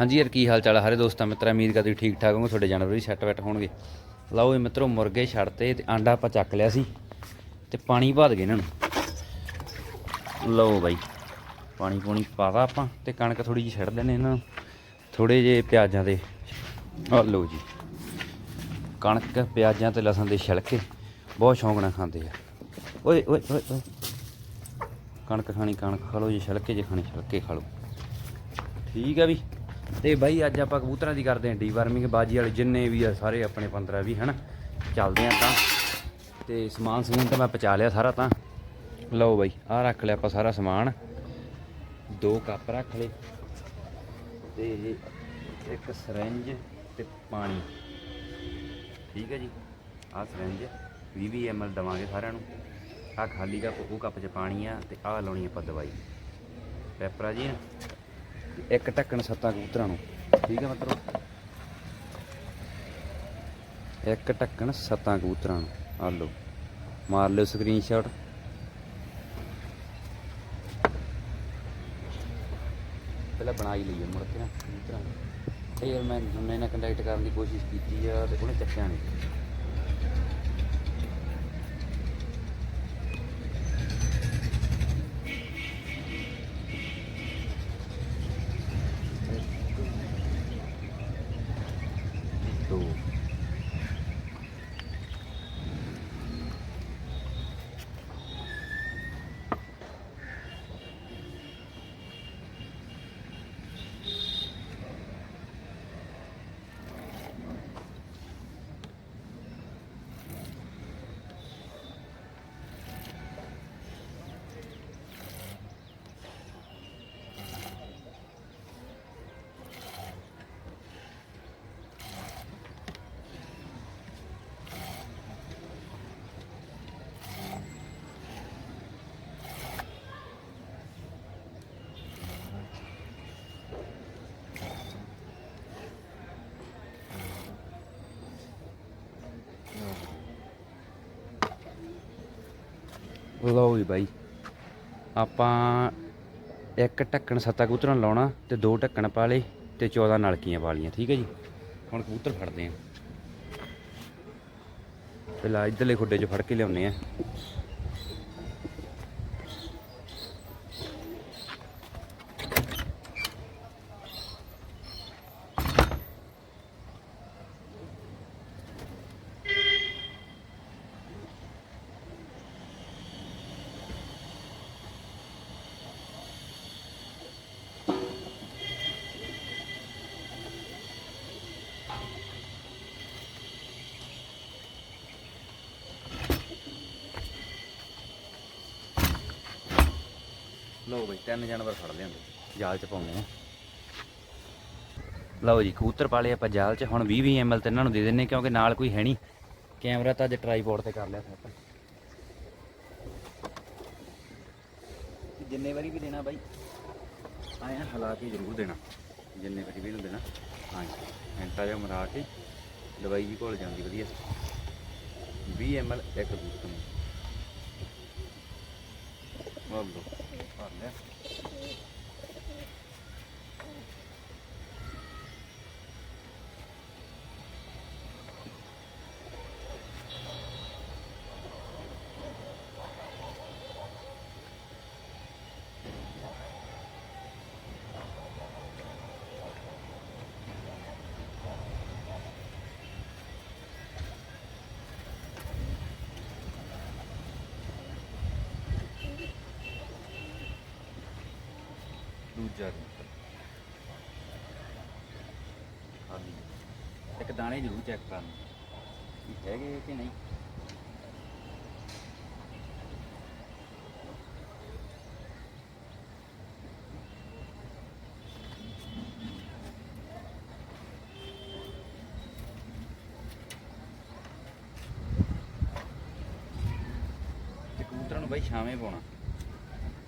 ਹਾਂਜੀ ਯਾਰ, ਕੀ ਹਾਲ ਚਾਲ ਆ? ਸਾਰੇ ਦੋਸਤਾਂ, ਮਿੱਤਰਾਂ, ਉਮੀਦ ਕਰਦੇ ਠੀਕ ਠਾਕ ਹੋਵੋਗੇ, ਤੁਹਾਡੇ ਜਾਨਵਰ ਵੀ ਸੈੱਟ ਵੈਟ ਹੋਣਗੇ। ਲਓ ਇਹ ਮਿੱਤਰੋ, ਮੁਰਗੇ ਛੱਡਤੇ ਤੇ ਆਂਡਾ ਆਪਾਂ ਚੱਕ ਲਿਆ ਸੀ ਤੇ ਪਾਣੀ ਭਰ ਗਏ ਇਹਨਾਂ ਨੂੰ। ਲਓ ਬਾਈ, ਪਾਣੀ ਪੂਣੀ ਪਾਤਾ ਆਪਾਂ ਤੇ ਕਣਕ ਥੋੜੀ ਜਿਹੀ ਛੱਡ ਦੇਣੇ ਇਹਨਾਂ ਨੂੰ। ਥੋੜੇ ਜਿਹੇ ਪਿਆਜ਼ਾਂ ਦੇ ਆ ਲਓ ਜੀ। ਕਣਕ, ਪਿਆਜ਼ਾਂ ਤੇ ਲਸਣ ਦੇ ਛਿਲਕੇ, ਬਹੁਤ ਸ਼ੌਂਕ ਨਾਲ ਖਾਂਦੇ ਆ। ਓਏ ਓਏ ਓਏ। ਕਣਕ ਖਾਣੀ, ਕਣਕ ਖਾ ਲਓ, ਜੇ ਛਿਲਕੇ, ਜੇ ਖਾਣੀ, ਛਿਲਕੇ ਖਾ ਲਓ। ਠੀਕ ਆ ਵੀ। ਤੇ ਬਾਈ ਅੱਜ ਆਪਾਂ ਕਬੂਤਰਾਂ ਦੀ ਕਰਦੇ ਆਂ ਡੀਵਾਰਮਿੰਗ ਬਾਜੀ ਵਾਲੇ ਜਿੰਨੇ ਵੀ ਆ, ਸਾਰੇ ਆਪਣੇ 15 ਵੀ ਹਨਾ? ਚੱਲਦੇ ਆ ਤਾਂ। ਤੇ ਸਮਾਨ ਸਮੂਨ ਤਾਂ ਮੈਂ ਪਚਾ ਲਿਆ ਸਾਰਾ ਤਾਂ। ਲਓ ਬਾਈ, ਆਹ ਰੱਖ ਲਿਆ ਆਪਾਂ ਸਾਰਾ ਸਮਾਨ। ਦੋ ਕੱਪ ਰੱਖ ਲਏ। ਤੇ ਇੱਕ ਸਰੰਜ ਤੇ ਪਾਣੀ। ਠੀਕ ਹੈ ਜੀ? ਆਹ ਸਰੰਜ 20 20 ml ਦਵਾਂਗੇ ਸਾਰਿਆਂ ਨੂੰ। ਆਹ ਖਾਲੀ ਕੱਪ, ਉਹ ਕੱਪ 'ਚ ਪਾਣੀ ਆ ਤੇ ਆਹ ਲਾਉਣੀ ਆਪਾਂ ਦਵਾਈ। ਪੈਪਰਾ ਜੀ। ਇੱਕ ਢੱਕਣ ਸੱਤਾਂ ਕਬੂਤਰਾਂ ਨੂੰ। ਠੀਕ ਹੈ ਮਤਲਬ ਇੱਕ ਢੱਕਣ ਸੱਤਾਂ ਕਬੂਤਰਾਂ ਨੂੰ। ਆ ਲਓ, ਮਾਰ ਲਿਓ ਸਕਰੀਨਸ਼ਾਟ ਪਹਿਲਾਂ ਬਣਾ ਹੀ ਲਈਏ ਮੁੜ ਕੇ ਨਾ ਕਬੂਤਰਾਂ ਨੂੰ ਯਾਰ ਮੈਂ ਜੁੰਨੇ ਨਾਲ ਕੰਟੈਕਟ ਕਰਨ ਦੀ ਕੋਸ਼ਿਸ਼ ਕੀਤੀ ਆ ਤੇ ਉਹਨੇ ਚੱਕਿਆ ਨਹੀਂ ਦੋ ਲਓ ਜੀ ਬਾਈ। ਆਪਾਂ ਇੱਕ ਢੱਕਣ ਸੱਤਾ ਕਬੂਤਰਾਂ ਲਾਉਣਾ ਤੇ ਦੋ ਢੱਕਣ ਪਾ ਲਏ ਤੇ 14 ਨਲਕੀਆਂ ਪਾ ਲਈਆਂ, ਠੀਕ ਹੈ ਜੀ? ਹੁਣ ਕਬੂਤਰ ਫੜਦੇ ਆਂ ਪਹਿਲਾਂ ਇੱਧਰਲੇ ਖੁੱਡੇ 'ਚ ਫੜ ਕੇ ਲਿਆਉਨੇ ਆ ਲਓ ਬਈ ਤਿੰਨ ਜਾਨਵਰ ਫੜ ਲਿਆਂਦੇ ਜਾਲ 'ਚ ਪਾਉਣੇ ਆ। ਲਓ ਜੀ, ਕਬੂਤਰ ਪਾਲੇ ਆਪਾਂ ਜਾਲ 'ਚ, ਹੁਣ 20 20 ml ਤੇ ਇਹਨਾਂ ਨੂੰ ਦੇ ਦਿੰਨੇ ਕਿਉਂਕਿ ਨਾਲ ਕੋਈ ਹੈ ਨਹੀਂ। ਕੈਮਰਾ ਤਾਂ ਅੱਜ ਟਰਾਈਪੋਡ ਤੇ ਕਰ ਲਿਆ ਸੈੱਟ ਜਿੰਨੇ ਵਾਰੀ ਵੀ ਦੇਣਾ ਬਾਈ ਆਇਆ ਹਲਾ ਕੇ ਜ਼ਰੂਰ ਦੇਣਾ। ਜਿੰਨੇ ਵਾਰੀ ਵੀ ਇਹਨੂੰ ਦੇਣਾ, ਹਾਂਜੀ। ਘੰਟਾ ਜਿਹਾ ਮਰਾ ਕੇ, ਦਵਾਈ ਜੀ ਘੁਲ ਜਾਂਦੀ, ਵਧੀਆ। 20 ml ਇੱਕ ਕਬੂਤਰ ਨੂੰ। ਵਾਹ ਲੋ ਭਰ ਖਾਲੀ ਇੱਕ ਦਾਣੇ ਜ਼ਰੂਰ ਚੈੱਕ ਕਰਨਾ। ਵੀ ਹੈਗੇ ਕਿ ਨਹੀਂ? ਤੇ ਕਬੂਤਰਾਂ ਨੂੰ ਬਾਈ ਛਾਵੇਂ ਪਾਉਣਾ।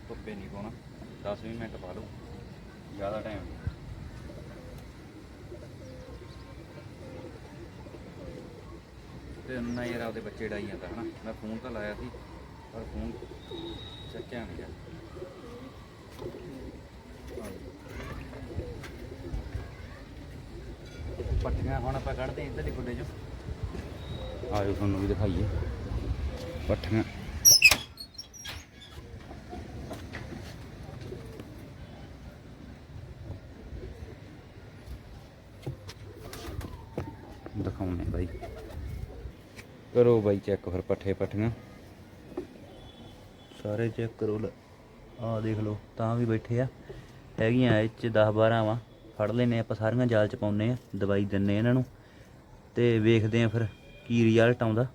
ਧੁੱਪੇ ਨਹੀਂ ਪਾਉਣਾ। 10 20 ਮਿੰਟ ਪਾ ਲਓ। ਜ਼ਿਆਦਾ ਟਾਈਮ ਨਹੀਂ। ਤੇ ਉਹਨਾਂ ਯਾਰ ਆਪਦੇ ਬੱਚੇ ਡਾਈ ਜਾਂਦਾ ਹਨਾ? ਮੈਂ ਫੋਨ ਤਾਂ ਲਾਇਆ ਸੀ, ਪਰ ਫੋਨ ਚੱਕਿਆ ਨਹੀਂ ਗਿਆ ਪੱਟੀਆਂ ਹੁਣ ਆਪਾਂ ਕੱਢਦੇ ਹਾਂ ਇੱਧਰਲੇ ਗੁੱਡੇ ਚੋਂ ਆਜੋ ਤੁਹਾਨੂੰ ਵੀ ਦਿਖਾਈਏ। ਪੱਠੀਆਂ ਦਿਖਾਉਣੇ ਬਾਈ। ਕਰੋ ਬਾਈ ਚੈੱਕ ਫਿਰ ਪੱਠੇ ਪੱਠੀਆਂ। ਸਾਰੇ ਚੈੱਕ ਕਰੋ ਆ ਦੇਖ ਲਓ ਤਾਂ ਵੀ ਬੈਠੇ ਆ। ਹੈਗੀਆਂ ਇਹ ਚ 10 12 ਵਾ। ਫੜ ਲੈਨੇ ਆਪਾਂ ਸਾਰੀਆਂ ਜਾਲ ਚ ਪਾਉਨੇ ਆ ਦਵਾਈ ਦਿੰਨੇ ਇਹਨਾਂ ਨੂੰ। ਤੇ ਵੇਖਦੇ ਆ ਫਿਰ ਕੀ ਰਿਜ਼ਲਟ ਆਉਂਦਾ।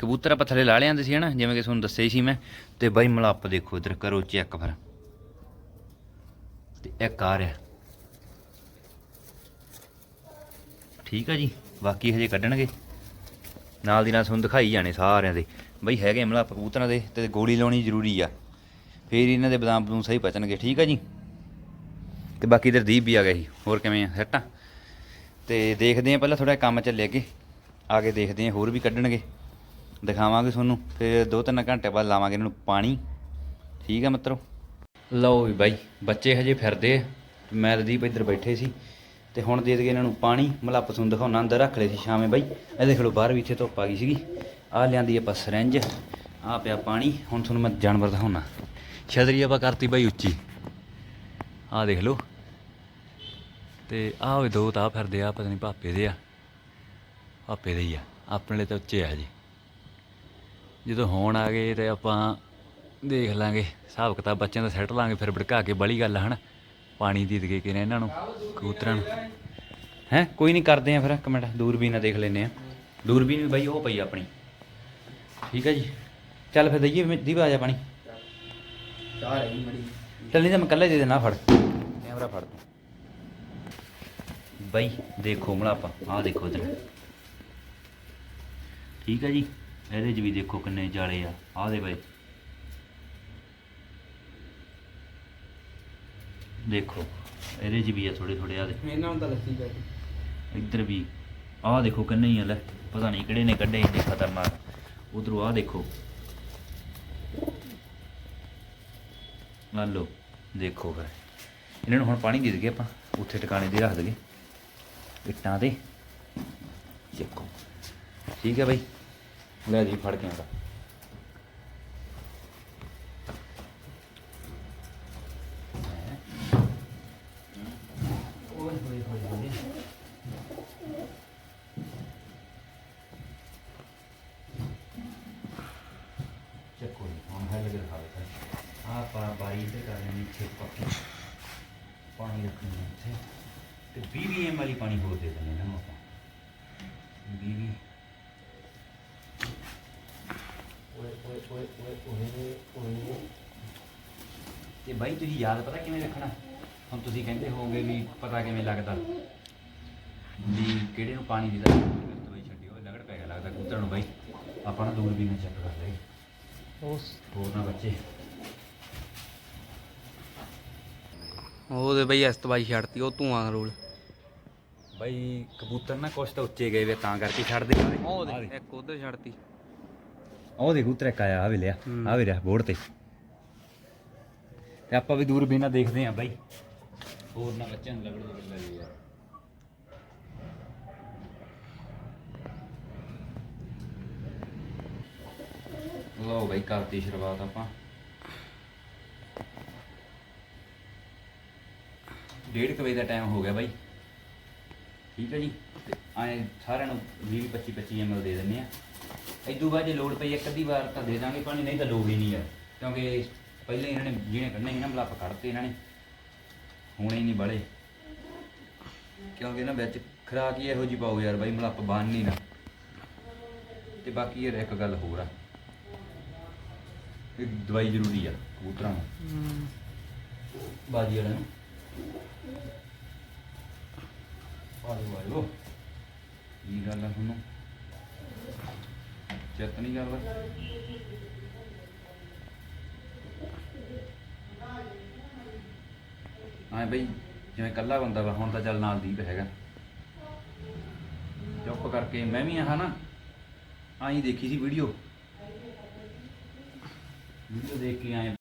ਕਬੂਤਰ ਆਪਾਂ ਥੱਲੇ ਲਾ ਲਿਆਂਦੇ ਸੀ ਹਨਾ, ਜਿਵੇਂ ਕਿ ਤੁਹਾਨੂੰ ਦੱਸਿਆ ਸੀ ਮੈਂ। ਤੇ ਬਾਈ ਮਲੱਪ ਦੇਖੋ ਇਧਰ, ਕਰੋ ਚੈੱਕ ਫਿਰ। ਤੇ ਇਹ ਕਾਰ ਰਿਹਾ। ਠੀਕ ਆ ਜੀ, ਬਾਕੀ ਹਜੇ ਕੱਢਣਗੇ। ਨਾਲ ਦੀ ਨਾਲ ਤੁਹਾਨੂੰ ਦਿਖਾਈ ਜਾਣੇ ਸਾਰਿਆਂ ਦੇ। ਬਈ ਹੈਗੇ ਮਲੱਪ ਕਬੂਤਰਾਂ ਦੇ, ਤੇ ਗੋਲੀ ਲਾਉਣੀ ਜ਼ਰੂਰੀ ਆ। ਫੇਰ ਇਹਨਾਂ ਦੇ ਬਦਾਮ ਬਦੂਮ ਸਹੀ ਪਚਣਗੇ, ਠੀਕ ਆ ਜੀ। ਤੇ ਬਾਕੀ ਇਧਰ ਦੀਪ ਵੀ ਆ ਗਿਆ ਜੀ ਹੋਰ ਕਿਵੇਂ ਆ, ਸੈੱਟ ਆ? ਤੇ ਦੇਖਦੇ ਆ, ਪਹਿਲਾਂ ਥੋੜਾ ਕੰਮ ਚੱਲੇ ਅੱਗੇ। ਆ ਕੇ ਦੇਖਦੇ ਆ, ਹੋਰ ਵੀ ਕੱਢਣਗੇ। ਦਿਖਾਵਾਂਗੇ ਤੁਹਾਨੂੰ ਫਿਰ ਦੋ ਤਿੰਨ ਘੰਟੇ ਬਾਅਦ ਲਾਵਾਂਗੇ ਇਹਨਾਂ ਨੂੰ ਪਾਣੀ। ਠੀਕ ਆ ਮਿੱਤਰੋ? ਲਓ ਵੀ ਬਾਈ, ਬੱਚੇ ਹਜੇ ਫਿਰਦੇ ਆ। ਮੈਂ ਤੇ ਦੀਪ ਇੱਧਰ ਬੈਠੇ ਸੀ। ਤੇ ਹੁਣ ਦੇ ਦਈਏ ਇਹਨਾਂ ਨੂੰ ਪਾਣੀ। ਮਲੱਪ ਤੁਹਾਨੂੰ ਦਿਖਾਉਣਾ, ਅੰਦਰ ਰੱਖ ਲਏ ਸੀ ਸ਼ਾਮੇ ਬਾਈ। ਇਹ ਦੇਖ ਲਓ, ਬਾਹਰ ਵੀ ਇੱਥੇ ਧੁੱਪ ਆ ਗਈ ਸੀਗੀ। ਆਹ ਲਿਆਂਦੀ ਆਪਾਂ ਸਰੰਜ ਆਹ ਪਿਆ ਪਾਣੀ। ਹੁਣ ਤੁਹਾਨੂੰ ਮੈਂ ਜਾਨਵਰ ਦਿਖਾਉਣਾ। ਛਤਰੀ ਆਪਾਂ ਕਰਤੀ ਬਾਈ ਉੱਚੀ। ਆਹ ਦੇਖ ਲਓ। ਤੇ ਆਹ ਵੇ ਦੋ ਤਾਂ ਆਹ ਫਿਰਦੇ ਆ, ਪਤਾ ਨਹੀਂ ਭਾਪੇ ਦੇ ਆ। ਭਾਪੇ ਦੇ ਹੀ ਆ। ਆਪਣੇ ਲਈ ਤਾਂ ਉੱਚੇ ਆ ਜੀ ਜਦੋਂ ਹੋਣ ਆ ਗਏ ਤੇ ਆਪਾਂ ਦੇਖ ਲਾਂਗੇ, ਹਿਸਾਬ ਕਿਤਾਬ ਬੱਚਿਆਂ ਦਾ ਸੈੱਟ ਲਾਂਗੇ, ਫਿਰ ਭੜਕਾ ਕੇ ਬੜੀ ਗੱਲ ਆ, ਹਨਾ? ਪਾਣੀ ਦੀ ਦਗੇ ਕਿ ਇਹਨਾਂ ਨੂੰ? ਕਬੂਤਰਾਂ ਨੂੰ। ਹੈ? ਕੋਈ ਨਹੀਂ ਕਰਦੇ ਆ ਫਿਰ, ਇੱਕ ਮਿੰਟ, ਦੂਰਬੀਨ ਨਾਲ ਦੇਖ ਲੈਨੇ ਆ। ਦੂਰਬੀਨ ਵੀ ਬਾਈ, ਉਹ ਪਈ ਆਪਣੀ। ਠੀਕ ਹੈ ਜੀ। ਚੱਲ ਫਿਰ ਦਈਏ ਦੀਪ ਆ ਜਾ ਪਾਣੀ। ਚੱਲ ਨਹੀਂ ਤਾਂ ਮੈਂ ਇਕੱਲਾ ਦੇ ਦੇਣਾ, ਫੜ। ਕੈਮਰਾ ਫੜ ਤੂੰ। ਬਾਈ, ਦੇਖੋ ਮਲਾ ਆਪਾਂ। ਆਹ ਦੇਖੋ ਇਧਰ। ਠੀਕ ਹੈ ਜੀ। ਇਹਦੇ 'ਚ ਵੀ ਦੇਖੋ ਕਿੰਨੇ ਜਾਲੇ ਆ। ਆਹ ਦੇ ਬਾਈ ਦੇਖੋ ਇਹਦੇ 'ਚ ਵੀ ਆ ਥੋੜੇ ਥੋੜੇ ਆ ਦੇ ਮੇਰੇ ਨਾਮ ਤਾਂ ਲੱਸੀ ਪੈ ਇੱਧਰ ਵੀ ਆਹ ਦੇਖੋ ਕਿੰਨੇ ਹੀ ਆ ਲੈ। ਪਤਾ ਨਹੀਂ ਕਿਹੜੇ ਨੇ ਕੱਢੇ ਇੰਨੇ ਖਤਰਨਾਕ। ਉਧਰੋਂ ਆਹ ਦੇਖੋ। ਆ ਲਓ ਦੇਖੋ ਫਿਰ। ਇਹਨਾਂ ਨੂੰ ਹੁਣ ਪਾਣੀ ਦੇ ਦਈਏ ਆਪਾਂ। ਉੱਥੇ ਟਿਕਾਣੇ ਦੇ ਰੱਖ ਦਈਏ। ਇੱਟਾਂ ਤੇ। ਚੱਕੋ ਠੀਕ ਹੈ ਬਾਈ। ਲੈ ਜੀ ਫੜ ਕੇ ਆਉਂਦਾ ਚੱਕੋ ਜੀ ਹੁਣ ਹੈ ਲਗੇ ਖਾ ਲੈਤਾ ਆ ਪਾ ਬਾਰੀ ਤੇ ਕਰ ਲੈਣੀ ਛਿਪ ਪਾਣੀ ਰੱਖਣਾ ਹੈ ਇੱਥੇ। ਤੇ 20 ਐਮ ਵਾਲੀ ਪਾਣੀ ਹੋਰ ਦੇ ਦਿੰਦੇ ਇਹਨਾਂ ਨੂੰ ਆਪਾਂ 20 ਓਏ ਓਏ ਓਏ ਓਏ ਓਏ ਓਏ ਤੇ ਬਾਈ ਤੁਸੀਂ ਯਾਦ ਪਤਾ ਕਿਵੇਂ ਰੱਖਣਾ? ਹੁਣ ਤੁਸੀਂ ਕਹਿੰਦੇ ਹੋਵੋਗੇ ਵੀ ਪਤਾ ਕਿਵੇਂ ਲੱਗਦਾ। ਵੀ ਕਿਹੜੇ ਨੂੰ ਪਾਣੀ ਦੀ ਦਾ ਦਵਾਈ ਛੱਡੀ ਹੋਵੇ ਲਗੜ ਪੈ ਗਿਆ ਲੱਗਦਾ ਕਬੂਤਰ ਨੂੰ ਬਾਈ। ਆਪਾਂ ਨਾ ਦੂਰ ਵੀ ਨਾ ਚੈੱਕ ਕਰ ਲਈ ਉਸ ਹੋਰ ਨਾ ਬੱਚੇ। ਉਹਦੇ ਬਈ ਇਸ ਤਬਾਈ ਛੱਡਤੀ ਉਹ ਧੂਆਂ ਰੋਲ। ਬਾਈ ਕਬੂਤਰ ਨਾ ਕੁਛ ਤਾਂ ਉੱਚੇ ਗਏ ਵੇ ਤਾਂ ਕਰਕੇ ਛੱਡਦੇ ਆ ਉਹਦੇ ਇੱਕ ਉਧਰ ਛੱਡਤੀ। ਉਹ ਦੇ ਕਬੂਤਰ ਇੱਕ ਆਇਆ ਆ ਵੇ ਲਿਆ। ਆ ਵੇ ਰਿਹਾ ਬੋਰਡ ਤੇ। ਤੇ ਆਪਾਂ ਵੀ ਦੂਰ ਵੀ ਦੇਖਦੇ ਆ ਬਾਈ। ਹੋਰ ਨਾ ਬੱਚਿਆਂ ਨੂੰ ਲਗੜ ਲਗੜ ਲੱਗੇ ਯਾਰ ਲਓ ਬਾਈ, ਕਰਤੀ ਸ਼ੁਰੂਆਤ ਆਪਾਂ। ਡੇਢ ਕੁ ਵਜੇ ਦਾ ਟਾਈਮ ਹੋ ਗਿਆ ਬਾਈ। ਠੀਕ ਹੈ ਜੀ? ਤੇ ਆਏ ਸਾਰਿਆਂ ਨੂੰ 20 25 25 ml ਦੇ ਦਿੰਨੇ ਆ ਇਦੋਂ ਬਾਅਦ ਜੇ ਲੋੜ ਪਈ ਇੱਕ ਅੱਧੀ ਵਾਰ ਤਾਂ ਦੇ ਦਾਂਗੇ ਪਾਣੀ ਨਹੀਂ ਤਾਂ ਲੋੜ ਹੀ ਨਹੀਂ ਆ। ਕਿਉਂਕਿ ਪਹਿਲਾਂ ਇਹਨਾਂ ਨੇ ਜਿਹਨੇ ਕੱਢਣੇ ਸੀ ਨਾ ਮਲੱਪ ਕੱਢਤੇ ਇਹਨਾਂ ਨੇ। ਹੋਣੇ ਹੀ ਨਹੀਂ ਬੜੇ ਕਿਉਂਕਿ ਇਹਨਾਂ ਵਿੱਚ ਖਰਾਕ ਹੀ ਇਹੋ ਜੀ ਪਾਓ ਯਾਰ ਬਾਈ ਮਲੱਪ ਬਣ ਨਹੀਂ ਨਾ। ਤੇ ਬਾਕੀ ਯਾਰ ਇੱਕ ਗੱਲ ਹੋਰ ਆ। ਇਹ ਦਵਾਈ ਜ਼ਰੂਰੀ ਆ ਕਬੂਤਰਾਂ ਨੂੰ। ਬਾਜੀ ਵਾਲਿਆਂ ਨੂੰ। ਆਲੋ ਆਲੋ ਕੀ ਗੱਲ ਆ ਤੁਹਾਨੂੰ? ਚੈੱਕ ਨਹੀਂ ਕਰਦਾ। ਹਾਂ ਬਈ, ਜਿਵੇਂ ਇਕੱਲਾ ਬੰਦਾ ਵਾ, ਹੁਣ ਤਾਂ ਚੱਲ ਨਾਲ ਦੀਪ ਹੈਗਾ। ਚੁੱਪ ਕਰਕੇ ਮੈਂ ਵੀ ਆਹ ਨਾ, ਆਈ ਦੇਖੀ ਸੀ ਵੀਡੀਓ ਵੀਡੀਓ ਦੇਖ ਕੇ ਆਏ